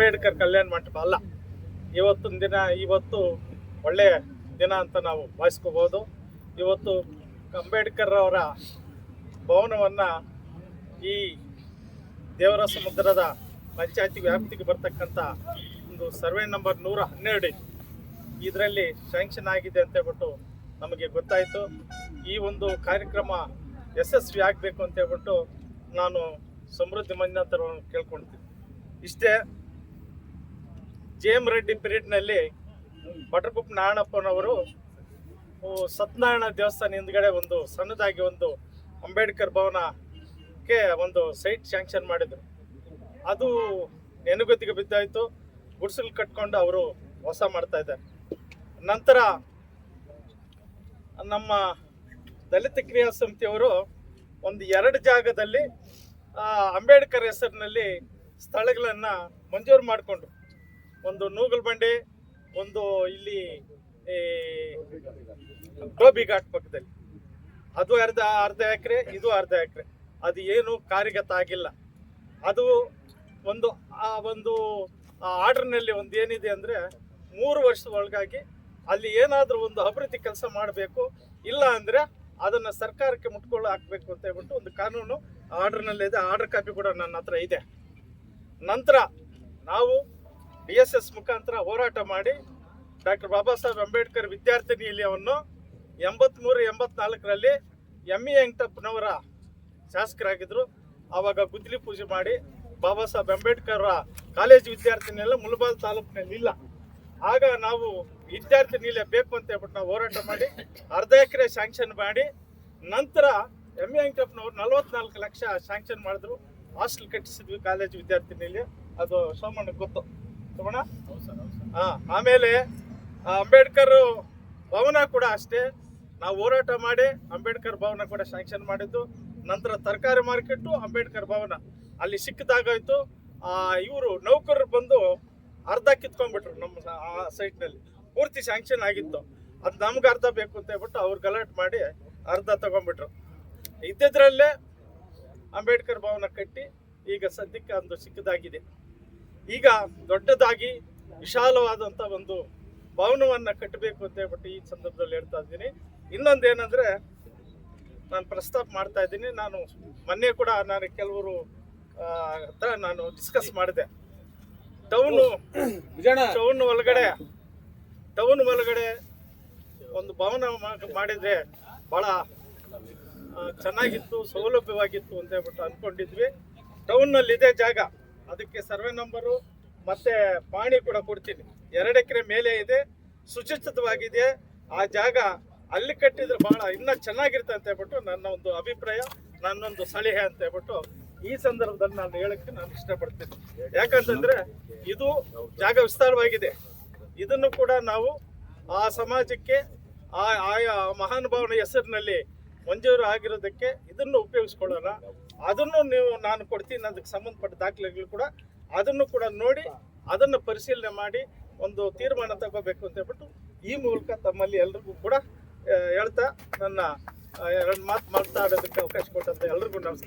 ಅಂಬೇಡ್ಕರ್ ಕಲ್ಯಾಣ ಮಂಟಪ ಅಲ್ಲ. ಇವತ್ತಿನ ದಿನ, ಇವತ್ತು ಒಳ್ಳೆಯ ದಿನ ಅಂತ ನಾವು ಭಾವಿಸ್ಕೋಬೋದು. ಇವತ್ತು ಅಂಬೇಡ್ಕರ್ ಅವರ ಭವನವನ್ನು ಈ ದೇವರ ಸಮುದ್ರದ ಪಂಚಾಯತಿ ವ್ಯಾಪ್ತಿಗೆ ಬರ್ತಕ್ಕಂಥ ಒಂದು ಸರ್ವೆ ನಂಬರ್ ನೂರ ಹನ್ನೆರಡು ಇದರಲ್ಲಿ ಸ್ಯಾಂಕ್ಷನ್ ಆಗಿದೆ ಅಂತ ಹೇಳ್ಬಿಟ್ಟು ನಮಗೆ ಗೊತ್ತಾಯಿತು. ಈ ಒಂದು ಕಾರ್ಯಕ್ರಮ ಯಶಸ್ವಿ ಆಗಬೇಕು ಅಂತ ಹೇಳ್ಬಿಟ್ಟು ನಾನು ಸಮೃದ್ಧಿ ಮಂಜಾಂತರವನ್ನು ಕೇಳ್ಕೊಳ್ತೀನಿ. ಇಷ್ಟೇ ಜೆ ಎಂ ರೆಡ್ಡಿ ಪೀರಿಯಡ್ನಲ್ಲಿ ಬಟರ್ಕುಪ್ ನಾರಾಯಣಪ್ಪನವರು ಸತ್ಯನಾರಾಯಣ ದೇವಸ್ಥಾನ ಹಿಂದ್ಗಡೆ ಒಂದು ಸಣ್ಣದಾಗಿ ಒಂದು ಅಂಬೇಡ್ಕರ್ ಭವನಕ್ಕೆ ಒಂದು ಸೈಟ್ ಶಾಂಕ್ಷನ್ ಮಾಡಿದರು. ಅದು ನೆನಗುತ್ತಿಗೆ ಬಿದ್ದಾಯಿತು. ಗುಡಿಸಲು ಕಟ್ಕೊಂಡು ಅವರು ವಾಸ ಮಾಡ್ತಾ ಇದ್ದಾರೆ. ನಂತರ ನಮ್ಮ ದಲಿತ ಕ್ರಿಯಾ ಸಮಿತಿಯವರು ಒಂದು ಎರಡು ಜಾಗದಲ್ಲಿ ಅಂಬೇಡ್ಕರ್ ಹೆಸರಿನಲ್ಲಿ ಸ್ಥಳಗಳನ್ನು ಮಂಜೂರು ಮಾಡಿಕೊಂಡ್ರು. ಒಂದು ನೂಗಲ್ ಬಂಡೆ, ಒಂದು ಇಲ್ಲಿ ಗೋಬಿ ಘಾಟ್ ಪಕ್ಕದಲ್ಲಿ. ಅದು ಅರ್ಧ ಅರ್ಧ ಎಕರೆ, ಇದು ಅರ್ಧ ಎಕರೆ. ಅದು ಏನು ಕಾರ್ಯಗತ ಆಗಿಲ್ಲ. ಅದು ಒಂದು, ಆ ಒಂದು ಆರ್ಡರ್ನಲ್ಲಿ ಒಂದು ಏನಿದೆ ಅಂದರೆ ಮೂರು ವರ್ಷದ ಒಳಗಾಗಿ ಅಲ್ಲಿ ಏನಾದರೂ ಒಂದು ಅಭಿವೃದ್ಧಿ ಕೆಲಸ ಮಾಡಬೇಕು, ಇಲ್ಲ ಅಂದರೆ ಅದನ್ನು ಸರ್ಕಾರಕ್ಕೆ ಮುಟ್ಕೊಳ್ಳೋ ಹಾಕಬೇಕು ಅಂತ ಹೇಳ್ಬಿಟ್ಟು ಒಂದು ಕಾನೂನು ಆರ್ಡರ್ನಲ್ಲಿ ಇದೆ ಆರ್ಡರ್ ಕಾಪಿ ಕೂಡ ನನ್ನ ಹತ್ರ ಇದೆ. ನಂತರ ನಾವು ಡಿ ಎಸ್ ಎಸ್ ಮುಖಾಂತರ ಹೋರಾಟ ಮಾಡಿ ಡಾಕ್ಟರ್ ಬಾಬಾ ಸಾಹೇಬ್ ಅಂಬೇಡ್ಕರ್ ವಿದ್ಯಾರ್ಥಿ ನಿಲಯವನ್ನು ಎಂಬತ್ತ್ಮೂರು ಎಂಬತ್ನಾಲ್ಕರಲ್ಲಿ ಎಂ ಇ ವೆಂಕಟಪ್ಪನವರ ಶಾಸಕರಾಗಿದ್ದರು ಆವಾಗ ಗುದ್ದಲಿ ಪೂಜೆ ಮಾಡಿ ಬಾಬಾ ಸಾಹೇಬ್ ಅಂಬೇಡ್ಕರ್ ಕಾಲೇಜು ವಿದ್ಯಾರ್ಥಿನಿಯೆಲ್ಲ ಮುಲ್ಬಾಲ್ ತಾಲೂಕಿನಲ್ಲಿ ಇಲ್ಲ. ಆಗ ನಾವು ವಿದ್ಯಾರ್ಥಿ ನಿಲಯ ಬೇಕು ಅಂತ ಹೇಳ್ಬಿಟ್ಟು ನಾವು ಹೋರಾಟ ಮಾಡಿ ಅರ್ಧ ಎಕರೆ ಸ್ಯಾಂಕ್ಷನ್ ಮಾಡಿ ನಂತರ ಎಂ ಎ ವೆಂಕಟಪ್ಪನವ್ರು ನಲ್ವತ್ನಾಲ್ಕು ಲಕ್ಷ ಸ್ಯಾಂಕ್ಷನ್ ಮಾಡಿದ್ರು. ಹಾಸ್ಟೆಲ್ ಕಟ್ಟಿಸಿದ್ವಿ ಕಾಲೇಜು ವಿದ್ಯಾರ್ಥಿ ನಿಲಯ ಅದು ಸೋಮಣ್ಣ ಗೊತ್ತು ಹಾ, ಆಮೇಲೆ ಅಂಬೇಡ್ಕರ್ ಭವನ ಕೂಡ ಅಷ್ಟೇ. ನಾವು ಹೋರಾಟ ಮಾಡಿ ಅಂಬೇಡ್ಕರ್ ಭವನ ಕೂಡ ಸ್ಯಾಂಕ್ಷನ್ ಮಾಡಿದ್ದು. ನಂತರ ತರಕಾರಿ ಮಾರ್ಕೆಟು ಅಂಬೇಡ್ಕರ್ ಭವನ. ಅಲ್ಲಿ ಸಿಕ್ಕದಾಗಾಯ್ತು. ಇವರು ನೌಕರರು ಬಂದು ಅರ್ಧ ಕಿತ್ಕೊಂಡ್ಬಿಟ್ರು ನಮ್ಮ ಆ ಸೈಟ್ನಲ್ಲಿ ಪೂರ್ತಿ ಸ್ಯಾಂಕ್ಷನ್ ಆಗಿತ್ತು. ಅದು ನಮ್ಗೆ ಅರ್ಧ ಬೇಕು ಅಂತ ಹೇಳ್ಬಿಟ್ಟು ಅವ್ರು ಗಲಾಟೆ ಮಾಡಿ ಅರ್ಧ ತಗೊಂಡ್ಬಿಟ್ರು. ಇದ್ದಿದ್ರಲ್ಲೇ ಅಂಬೇಡ್ಕರ್ ಭವನ ಕಟ್ಟಿ ಈಗ ಸದ್ಯಕ್ಕೆ ಅಂದು ಸಿಕ್ಕದಾಗಿದೆ. ಈಗ ದೊಡ್ಡದಾಗಿ ವಿಶಾಲವಾದಂಥ ಒಂದು ಭವನವನ್ನು ಕಟ್ಟಬೇಕು ಅಂತ ಹೇಳ್ಬಿಟ್ಟು ಈ ಸಂದರ್ಭದಲ್ಲಿ ಹೇಳ್ತಾ ಇದ್ದೀನಿ. ಇನ್ನೊಂದು ಏನಂದರೆ ನಾನು ಪ್ರಸ್ತಾಪ ಮಾಡ್ತಾ ಇದ್ದೀನಿ. ನಾನು ಮೊನ್ನೆ ಕೂಡ ನಾನು ಕೆಲವರು ಹತ್ರ ನಾನು ಡಿಸ್ಕಸ್ ಮಾಡಿದೆ. ಟೌನು ಟೌನ್ ಒಳಗಡೆ ಟೌನ್ ಒಳಗಡೆ ಒಂದು ಭವನ ಮಾಡಿದ್ರೆ ಭಾಳ ಚೆನ್ನಾಗಿತ್ತು ಸೌಲಭ್ಯವಾಗಿತ್ತು ಅಂತ ಹೇಳ್ಬಿಟ್ಟು ಅಂದ್ಕೊಂಡಿದ್ವಿ ಟೌನ್ನಲ್ಲಿದೆ ಜಾಗ. ಅದಕ್ಕೆ ಸರ್ವೆ ನಂಬರು ಮತ್ತೆ ಪಾಣಿ ಕೂಡ ಕೊಡ್ತೀನಿ. ಎರಡು ಎಕರೆ ಮೇಲೆ ಇದೆ ಸುಚಿತವಾಗಿದೆ ಆ ಜಾಗ ಅಲ್ಲಿ ಕಟ್ಟಿದ್ರೆ ಬಹಳ ಇನ್ನೂ ಚೆನ್ನಾಗಿರುತ್ತೆ ಅಂತ ಹೇಳ್ಬಿಟ್ಟು ನನ್ನ ಒಂದು ಅಭಿಪ್ರಾಯ, ನನ್ನೊಂದು ಸಲಹೆ ಅಂತ ಹೇಳ್ಬಿಟ್ಟು ಈ ಸಂದರ್ಭದಲ್ಲಿ ನಾನು ಹೇಳಕ್ಕೆ ನಾನು ಇಷ್ಟಪಡ್ತೀನಿ. ಯಾಕಂತಂದ್ರೆ ಇದು ಜಾಗ ವಿಸ್ತಾರವಾಗಿದೆ. ಇದನ್ನು ಕೂಡ ನಾವು ಆ ಸಮಾಜಕ್ಕೆ, ಆ ಆಯಾ ಮಹಾನುಭಾವನ ಹೆಸರಿನಲ್ಲಿ ಮಂಜೂರು ಆಗಿರೋದಕ್ಕೆ ಇದನ್ನು ಉಪಯೋಗಿಸ್ಕೊಳ್ಳೋಣ. ಅದನ್ನು ನೀವು ನಾನು ಕೊಡ್ತೀನಿ ಅದಕ್ಕೆ ಸಂಬಂಧಪಟ್ಟ ದಾಖಲೆಗಳು ಕೂಡ ಅದನ್ನು ಕೂಡ ನೋಡಿ ಅದನ್ನು ಪರಿಶೀಲನೆ ಮಾಡಿ ಒಂದು ತೀರ್ಮಾನ ತಗೋಬೇಕು ಅಂತ ಹೇಳ್ಬಿಟ್ಟು ಈ ಮೂಲಕ ತಮ್ಮಲ್ಲಿ ಎಲ್ರಿಗೂ ಕೂಡ ಹೇಳ್ತಾ ನನ್ನ ಎರಡು ಮಾತು ಮಾತಾಡೋದಕ್ಕೆ ಅವಕಾಶ ಕೊಟ್ಟಂತ ಎಲ್ರಿಗೂ ನಮಸ್ಕಾರ.